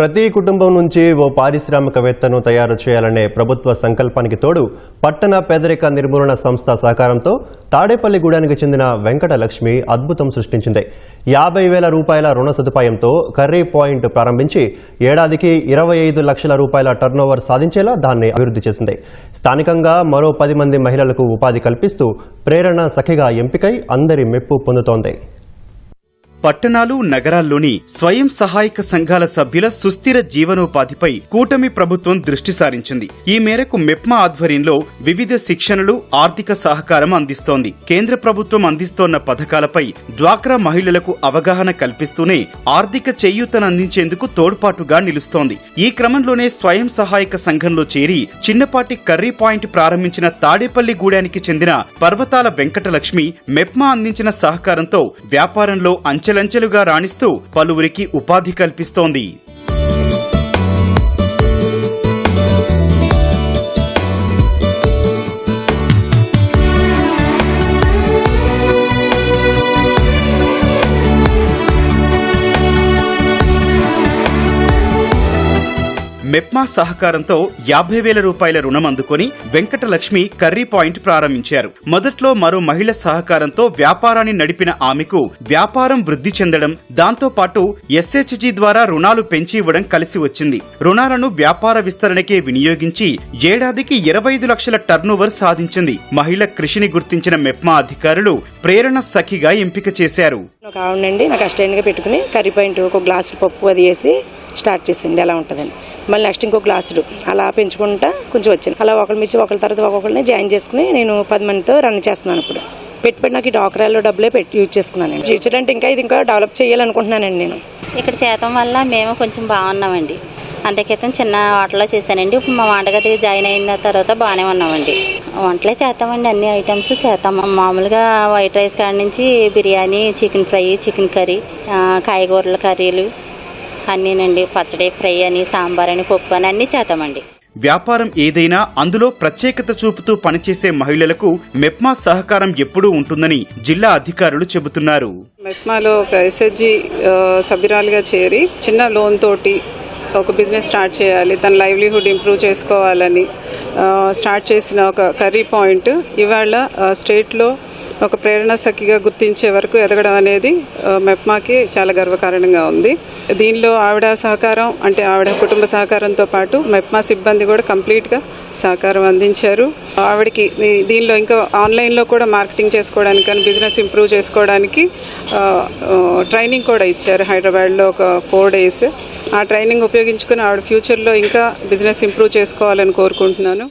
ప్రతి కుటుంబం నుంచి ఓ పారిశ్రామికవేత్తను తయారు చేయాలనే ప్రభుత్వ సంకల్పానికి తోడు పట్టణ పేదరిక నిర్మూలన సంస్థ సహకారంతో తాడేపల్లిగూడానికి చెందిన వెంకటలక్ష్మి అద్భుతం సృష్టించింది. యాభై వేల రూపాయల రుణ సదుపాయంతో కర్రీ పాయింట్ ప్రారంభించి ఏడాదికి ఇరవై ఐదు లక్షల రూపాయల టర్నోవర్ సాధించేలా దాన్ని అభివృద్ధి చేసింది. స్థానికంగా మరో పది మంది మహిళలకు ఉపాధి కల్పిస్తూ ప్రేరణ సఖిగా ఎంపికై అందరి మెప్పు పొందుతోంది. పట్టణాలు నగరాల్లోని స్వయం సహాయక సంఘాల సభ్యుల సుస్థిర జీవనోపాధిపై కూటమి ప్రభుత్వం దృష్టి సారించింది. ఈ మేరకు మెప్మా ఆధ్వర్యంలో వివిధ శిక్షణలు ఆర్థిక సహకారం అందిస్తోంది. కేంద్ర ప్రభుత్వం అందిస్తోన్న పథకాలపై డ్వాక్రా మహిళలకు అవగాహన కల్పిస్తూనే ఆర్థిక చేయూతనందించేందుకు తోడ్పాటుగా నిలుస్తోంది. ఈ క్రమంలోనే స్వయం సహాయక సంఘంలో చేరి చిన్నపాటి కర్రీ పాయింట్ ప్రారంభించిన తాడేపల్లి గూడానికి చెందిన పర్వతాల వెంకటలక్ష్మి మెప్మా అందించిన సహకారంతో వ్యాపారంలో అంచ అంచెలంచెలుగా రాణిస్తూ పలువురికి ఉపాధి కల్పిస్తోంది. మెప్మా సహకారంతో యాభై వేల రూపాయల రుణం అందుకొని వెంకటలక్ష్మి కర్రీ పాయింట్ ప్రారంభించారు. మొదట్లో మరో మహిళ సహకారంతో వ్యాపారాన్ని నడిపిన ఆమెకు వ్యాపారం వృద్ధి చెందడం దాంతో పాటు ఎస్హెచ్జి ద్వారా రుణాలు పెంచి ఇవ్వడం కలిసి వచ్చింది. రుణాలను వ్యాపార విస్తరణకే వినియోగించి ఏడాదికి ఇరవై ఐదు లక్షల టర్నోవర్ సాధించింది. మహిళ కృషిని గుర్తించిన మెప్మా అధికారులు ప్రేరణ సఖిగా ఎంపిక చేశారు. ఒక ఆవిడండి నాకు అసిస్టెంట్గా పెట్టుకుని కర్రీ పాయింట్ ఒక గ్లాసు పప్పు అది వేసి స్టార్ట్ చేసింది. ఎలా ఉంటుందని మళ్ళీ నెక్స్ట్ ఇంకో క్లాసుడు. అలా పెంచుకుంటా కొంచెం వచ్చింది. అలా ఒకరి మించి ఒకరి తర్వాత ఒక్కొక్కరిని జాయిన్ చేసుకుని నేను పది మందితో రన్ చేస్తున్నాను ఇప్పుడు. పెట్టుబడి నాకు ఈ డాక్రాల్లో డబ్బులే పెట్టి యూజ్ చేసుకున్నాను ఫ్యూచర్ అంటే ఇంకా ఇది ఇంకా డెవలప్ చేయాలనుకుంటున్నానండి నేను. ఇక్కడ చేతం వల్ల మేము కొంచెం బాగున్నామండి. అంతక్రితం చిన్న హోటల్లో చేశానండి. ఇప్పుడు మా వంటగదికి జాయిన్ అయిన తర్వాత బాగానే ఉన్నామండి. వంటలే చేస్తామండి. అన్ని ఐటమ్స్ చేస్తాం. మామూలుగా వైట్ రైస్ కాడ నుంచి biryani chicken fry chicken curry కాయగూరల కర్రీలు అన్నీనండి. పచ్చడి ఫ్రై అని సాంబార్ అని పప్పు అని అన్నీ చేస్తామండి వ్యాపారం ఏదైనా అందులో ప్రత్యేకత చూపుతూ పనిచేసే మహిళలకు మెప్మా సహకారం ఎప్పుడూ ఉంటుందని జిల్లా అధికారులు చెబుతున్నారు. మెప్మాలో ఒక ఎస్హెచ్జి సభ్యురాలుగా చేరి చిన్న లోన్ తోటి ఒక బిజినెస్ స్టార్ట్ చేయాలి తన లైవ్లీహుడ్ ఇంప్రూవ్ చేసుకోవాలని స్టార్ట్ చేసిన ఒక కర్రీ పాయింట్ ఇవాళ స్టేట్లో ఒక ప్రేరణ సఖిగా గుర్తించే వరకు ఎదగడం అనేది మెప్మాకి చాలా గర్వకారణంగా ఉంది. దీనిలో ఆవిడ సహకారం అంటే ఆవిడ కుటుంబ సహకారంతో పాటు మెప్మా సిబ్బంది కూడా కంప్లీట్గా సహకారం అందించారు. ఆవిడకి దీనిలో ఇంకా ఆన్లైన్లో కూడా మార్కెటింగ్ చేసుకోవడానికి కానీ బిజినెస్ ఇంప్రూవ్ చేసుకోవడానికి ట్రైనింగ్ కూడా ఇచ్చారు హైదరాబాద్లో ఒక ఫోర్ డేస్. ఆ ట్రైనింగ్ ఉపయోగించుకుని ఆవిడ ఫ్యూచర్లో ఇంకా బిజినెస్ ఇంప్రూవ్ చేసుకోవాలని కోరుకుంటున్నాను.